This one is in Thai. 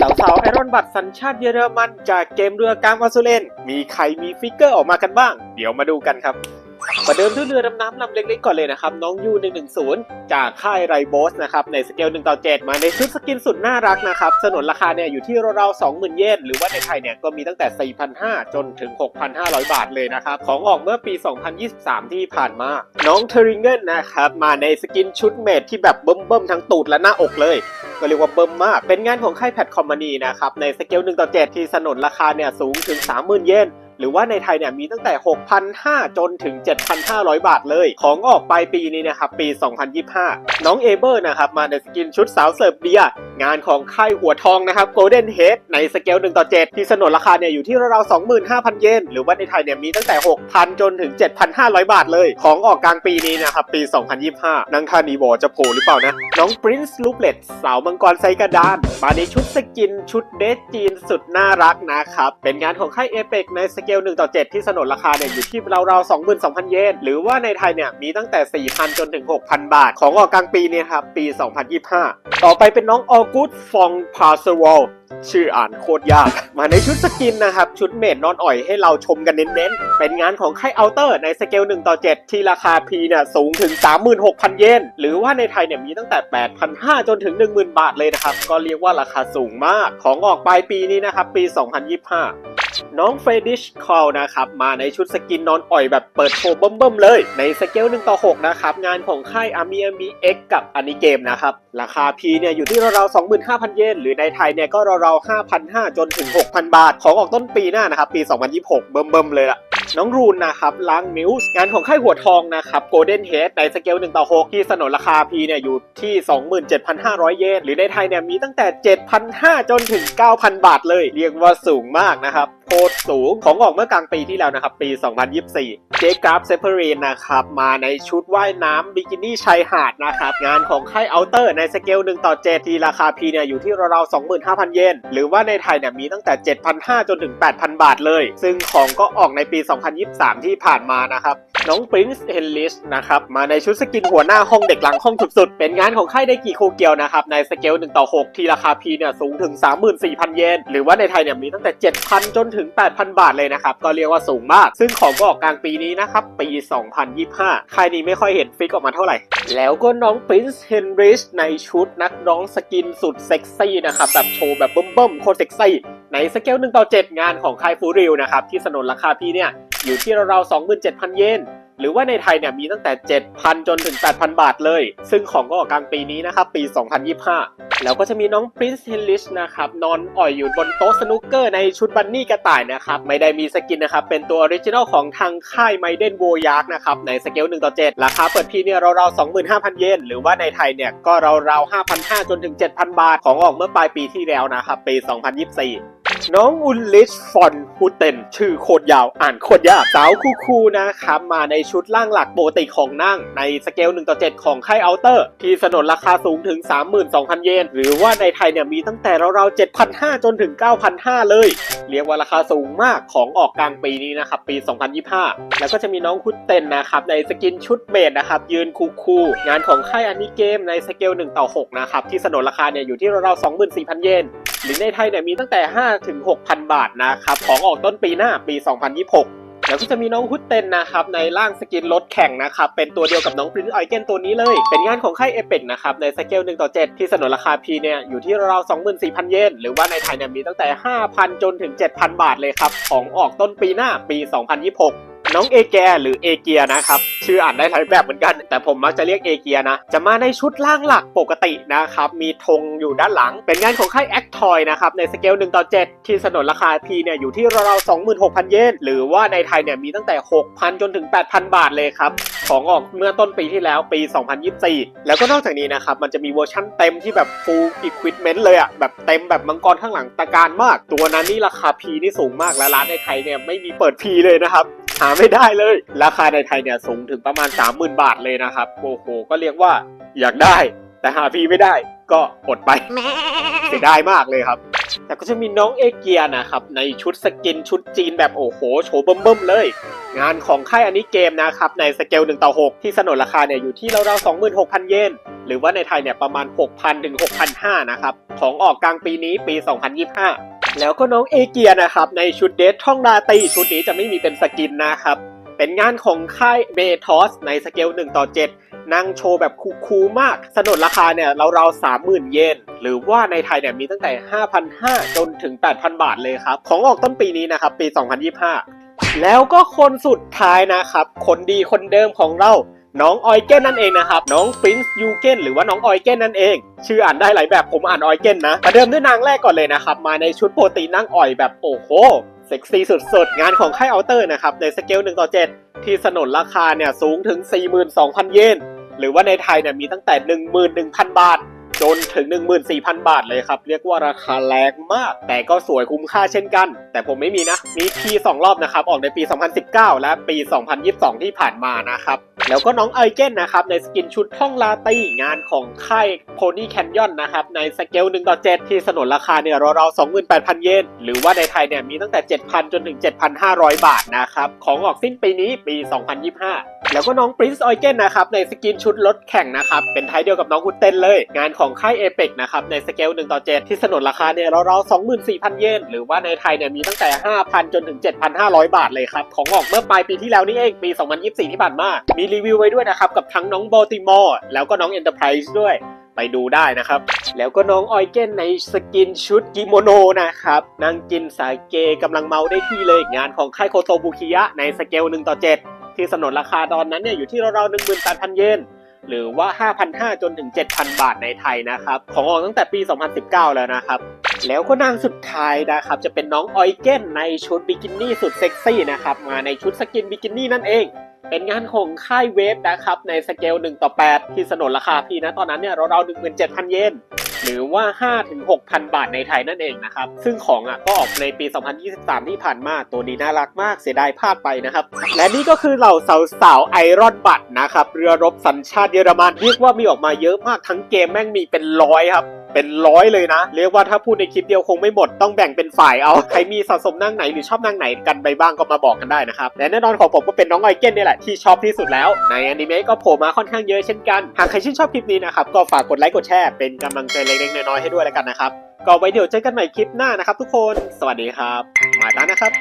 สาวๆไอรอนบัตสัญชาติเยอรมันจากเกมเรือกลางวาซูเลนมีใครมีฟิกเกอร์ออกมากันบ้าง เดี๋ยวมาดูกันครับประเดิมด้วยเรือดำน้ำลำเล็กๆก่อนเลยนะครับ น้องยู 110 จากค่ายไรโบสนะครับ ในสเกล 1 ต่อ 7 มาในชุดสกินสุดน่ารักนะครับ สนนราคาเนี่ยอยู่ที่ราวๆ20,000 เยนหรือว่าในไทยเนี่ยก็มีตั้งแต่ 4,500 จนถึง 6,500 บาทเลยนะครับ ของออกเมื่อปี 2023 ที่ผ่านมา น้องเทริงเกิลนะครับ มาในสกินชุดเมดที่แบบเบิ่มๆ ทั้งตูดและหน้าอกเลย ก็เรียกว่าเบิ่มมาก เป็นงานของค่ายแพดคอมมานีนะครับในสเกล1ต่อ7ที่สนนราคาเนี่ยสูงถึง 30,000 เยน หรือว่าในไทยเนี่ยมีตั้งแต่ 6,500 จนถึง 7,500 บาทเลย ของออกปลายปีนี้นะครับปี 2025 น้องเอเบอร์นะครับมาในสกินชุดสาวเสิร์ฟเบียงานของค่ายหัวทองนะครับ Golden Head ในสเกล1ต่อ7 ที่สนนราคาเนี่ยอยู่ที่ราวๆ25,000 เยนหรือว่าในไทยเนี่ยมีตั้งแต่ 6,000 จนถึง 7,500 บาทเลย ของออกกลางปีนี้นะครับปี 2025 นังคานีบอจะโผล่หรือเปล่านะ น้อง Prince l u p l e t สาวมังกรไซกระดาน มาในชุดสกินชุดเดทจีนสุดน่ารักนะครับเป็นงานของค่ายเอเปกในสเกล1ต่อ7ที่สนนราคาเนี่ยอยู่ที่ราวๆ22,000 เยน หรือว่าในไทยเนี่ยมีตั้งแต่ 4,000 จนถึง 6,000 บาท ของออกกลางปีเนี่ยครับปี 2025 ต่อไปเป็นน้องออกูดฟองพาสวอลชื่ออ่านโคตรยาก มาในชุดสกินนะครับ ชุดเมดนอนอ่อยให้เราชมกันเน้นๆ เป็นงานของค่ายเอัลเตอร์ในสเกล1ต่อ7 ที่ราคา P เนี่ยสูงถึง 36,000 เยน หรือว่าในไทยเนี่ยมีตั้งแต่ 8,500 จนถึง 10,000 บาทเลยนะครับ ก็เรียกว่าราคาสูงมากของออกปลายปีนี้นะครับ ปี 2025 น้องเฟรดิชคอลนะครับมาในชุดสกินนอนอ่อยแบบเปิดโชว์เบิ่มๆเลย ในสเกล1ต่อ6นะครับงานของค่ายอามีอามีเอ็กกับอานิเกมนะครับ ราคา P เนี่ยอยู่ที่ราวๆ25,000 เยนหรือในไทยเนี่ยก็ราวๆ5,500 จนถึง 6,000 บาท ของออกต้นปีหน้านะครับ ปี 2026 เบิ่มๆเลยล่ะ น้องรูนนะครับล้างมิวส์งานของค่ายหัวทองนะครับโกลเด้นเฮดในสเกล1ต่อ6ที่สนนราคา P เนี่ยอยู่ที่ 27,500 เยนหรือในไทยเนี่ยมีตั้งแต่ 7,500 จนถึง 9,000 บาทเลย เรียกว่าสูงมากนะครับโคตรสูงของออกเมื่อกลางปีที่แล้วนะครับ ปี 2024 เจกราฟเซเปอรีนนะครับ มาในชุดว่ายน้ำบิกินี่ชายหาดนะครับ งานของค่ายเอัลเตอร์ในสเกล 1 ต่อ 7 ที่ราคา P เนี่ยอยู่ที่ราวๆ25,000 เยนหรือว่าในไทยเนี่ยมีตั้งแต่ 7,500 จนถึง 8,000 บาทเลย ซึ่งของก็ออกในปี2023 ที่ผ่านมานะครับ น้อง Prince h e n l i s นะครับ มาในชุดสกินหัวหน้าห้องเด็กหลังห้องสุดๆ เป็นงานของค่ายไดกิโคเกียวนะครับ ในสเกล 1 ต่อ 6 ที่ราคา P เนี่ยสูงถึง 34,000 เยน หรือว่าในไทยเนี่ยมีตั้งแต่ 7,000 จนถึง 8,000 บาทเลยนะครับ ก็เรียกว่าสูงมาก ซึ่งของก็ออกกลางปีนี้นะครับ ปี 2025 ค่ายนี้ไม่ค่อยเห็นฟิกออกมาเท่าไหร่ แล้วก็น้อง Prince Henrich ในชุดนักร้องสกินสุดเซ็กซี่นะครับแบบโชว์แบบเบิ่มๆโคตรเซ็กซี่ในสเกล1ต่อ 7 งานของค่ายฟูริลนะครับ ที่สนนราคาพี่เนี่ย อยู่ที่ราวๆ27,000 เยนหรือว่าในไทยเนี่ยมีตั้งแต่ 7,000 จนถึง 8,000 บาทเลย ซึ่งของก็ออกกลางปีนี้นะครับ ปี 2025 แล้วก็จะมีน้อง Prince h e n r i c h นะครับนอนอ่อยอยู่บนโต๊ะสนุกเกอร์ในชุดบันนี่กระต่ายนะครับ ไม่ได้มีสกินนะครับ เป็นตัวออริจินอลของทางค่ายไมเดนโวยาร์กนะครับ ในสเกล1ต่อ7 ราคาเปิดพีเนี่ยราวๆ25,000 เยนหรือว่าในไทยเนี่ยก็ราวๆ5,500 จนถึง 7,000 บาท ของออกเมื่อปลายปีที่แล้วนะครับปี 2024 น้องอุลลิชฟอนฮูเตนชื่อโคตรยาวอ่านโคตรยากสาวคูคูนะครับมาในชุดล่างหลักปกติของนั่ง ในสเกล1ต่อ7ของค่ายอัลเตอร์ ที่สนนราคาสูงถึง 32,000 เยน หรือว่าในไทยเนี่ยมีตั้งแต่ราวๆ7,500 จนถึง 9,500 เลย เรียกว่าราคาสูงมากของออกกลางปีนี้นะครับ ปี 2025 แล้วก็จะมีน้องคุดเตนนะครับ ในสกินชุดเบสนะครับ ยืนคูคูงานของค่ายอันนี้เกมในสเกล1ต่อ6นะครับ ที่สนนราคาเนี่ยอยู่ที่ราวๆ24,000 เยน หรือในไทยเนี่ยมีตั้งแต่5ถึง6,000 บาทนะครับ ของออกต้นปีหน้าปี 2026 แล้วก็จะมีน้องฮุตเต็นนะครับ ในร่างสกินรถแข่งนะครับ เป็นตัวเดียวกับน้องปรินซ์ไอเกนตัวนี้เลย เป็นงานของค่ายเอเปกนะครับ ในสเกล1ต่อ7ที่สนนราคาพีเนี่ย อยู่ที่ราวๆ24,000 เยน หรือว่าในไทยเนี่ยมีตั้งแต่ 5,000 จนถึง 7,000 บาทเลยครับ ของออกต้นปีหน้าปี 2026 น้องเอแกหรือเอเกียนะครับชื่ออ่านได้หลายแบบเหมือนกัน แต่ผมมักจะเรียกเอเกียนะ จะมาในชุดล่างหลักปกตินะครับมีธงอยู่ด้านหลัง เป็นงานของค่ายแอคทอยนะครับในสเกล1ต่อ7ที่สนนราคา P เนี่ยอยู่ที่ราวๆ26,000 เยนหรือว่าในไทยเนี่ยมีตั้งแต่ 6,000 จนถึง 8,000 บาทเลยครับของออกเมื่อต้นปีที่แล้วปี 2024 แล้วก็นอกจากนี้นะครับมันจะมีเวอร์ชั่นเต็มที่แบบ full equipment เลยอะแบบเต็มแบบมังกรข้างหลังตะการมาก ตัวนั้นนี่ราคา P นี่สูงมากและร้านในไทยเนี่ยไม่มีเปิด P เลยนะครับ หาไม่ได้เลย ราคาในไทยเนี่ยสูงถึงประมาณ 30,000 บาทเลยนะครับโอ้โหก็เรียกว่าอยากได้ แต่หาพีไม่ได้ก็อดไปเสียดายมากเลยครับ แต่ก็จะมีน้องเอเกียนะครับ ในชุดสกินชุดจีนแบบโอ้โหโฉบเบิ่มๆเลย งานของค่ายอันนี้เกมนะครับ ในสเกล1ต่อ 6 ที่สนนราคาเนี่ยอยู่ที่ราวๆ26,000 เยนหรือว่าในไทยเนี่ยประมาณ 6,000ถึง6,500นะครับของออกกลางปีนี้ปี 2025 แล้วก็น้องเอเกียนะครับในชุดเดทท่องราตีชุดนี้จะไม่มีเป็นสกินนะครับ เป็นงานของค่ายเบทอสในสเกล1ต่อ7นั่งโชว์แบบคูลๆมาก สนนราคาเนี่ยเราๆ30,000เยนหรือว่าในไทยเนี่ยมีตั้งแต่ 5,500 จนถึง 8,000 บาทเลยครับ ของออกต้นปีนี้นะครับ ปี 2025 แล้วก็คนสุดท้ายนะครับ คนดีคนเดิมของเรา น้องออยเกนนั่นเองนะครับ น้องปรินซ์ยูเกนหรือว่าน้องออยเกนนั่นเอง ชื่ออ่านได้หลายแบบผมอ่านออยเกนนะประเดิมด้วยนางแรกก่อนเลยนะครับ มาในชุดโปรตีนนั่งอ่อยแบบโอ้โหเซ็กซี่สุดๆ งานของค่ายเอัลเตอร์นะครับ ในสเกล1ต่อ7 ที่สนนราคาเนี่ยสูงถึง 42,000 เยน หรือว่าในไทยเนี่ยมีตั้งแต่ 11,000 บาท จนถึง 14,000 บาทเลยครับ เรียกว่าราคาแรงมาก แต่ก็สวยคุ้มค่าเช่นกัน แต่ผมไม่มีนะ มีพี2รอบนะครับ ออกในปี 2019 และปี 2022 ที่ผ่านมานะครับ แล้วก็น้องไอเกนนะครับในสกินชุดท่องลาตีงานของค่ายโพนี่แคนยอนนะครับในสเกล1ต่อ7ที่สนนราคาเนี่ยราวๆ28,000 เยน หรือว่าในไทยเนี่ยมีตั้งแต่ 7,000 จนถึง 7,500 บาทนะครับของออกสิ้นปีนี้ปี 2025 แล้วก็น้องปรินซ์ออยเกนนะครับในสกินชุดรถแข่งนะครับเป็นไทยเดียวกับน้องคุณเต้นเลย งานของค่ายเอเปกนะครับในสเกล1ต่อ7ที่สนนราคาเนี่ยราวๆ24,000 เยน หรือว่าในไทยเนี่ยมีตั้งแต่ 5,000 จนถึง 7,500 บาทเลยครับของออกเมื่อปลายปีที่แล้วนี่เองปี 2024 ที่ผ่านมามีรีวิวไว้ด้วยนะครับ กับทั้งน้องบอติมอร์แล้วก็น้องเอ็นเตอร์ไพรส์ด้วยไปดูได้นะครับ แล้วก็น้องออยเกนในสกินชุดกิโมโนนะครับนั่งกินสาเกกำลังเมาได้ที่เลยงานของค่ายโคโตบุคิยะในสเกล1ต่อ7 ที่สนนราคาตอนนั้นเนี่ยอยู่ที่ราวๆ18,000 เยนหรือว่า 5,500 จนถึง 7,000 บาทในไทยนะครับ ของออกตั้งแต่ปี 2019 แล้วนะครับ แล้วก็นางสุดท้ายนะครับ จะเป็นน้องออยเกนในชุดบิกินี่สุดเซ็กซี่นะครับ มาในชุดสกินบิกินี่นั่นเอง เป็นงานของค่ายเวฟนะครับ ในสเกล 1 ต่อ 8 ที่สนนราคาพี่นะ ตอนนั้นเนี่ยเราๆ17,000 เยนหรือว่า5ถึง6,000 บาทในไทยนั่นเองนะครับ ซึ่งของอะก็ออกในปี 2023 ที่ผ่านมาตัวนี้น่ารักมากเสียดายพลาดไปนะครับ และนี่ก็คือเหล่าสาวๆไอรอนบัตนะครับ เรือรบสัญชาติเยอรมันเรียกว่ามีออกมาเยอะมากทั้งเกมแม่งมีเป็นร้อยครับ เป็นร้อยเลยนะ เรียกว่าถ้าพูดในคลิปเดียวคงไม่หมดต้องแบ่งเป็นฝ่ายเอา ใครมีสะสมนั่งไหนหรือชอบนั่งไหนกันไปบ้างก็มาบอกกันได้นะครับ และแน่นอนของผมก็เป็นน้องไอเกนนี่แหละที่ชอบที่สุดแล้ว ในอนิเมะก็โผล่มาค่อนข้างเยอะเช่นกัน หากใครชื่นชอบคลิปนี้นะครับก็ฝากกดไลค์กดแชร์เป็นกำลังใจเล็กๆน้อยๆให้ด้วยแล้วกันนะครับก็ไว้เดี๋ยวเจอกันใหม่คลิปหน้านะครับ ทุกคน สวัสดีครับ มาตานะครับ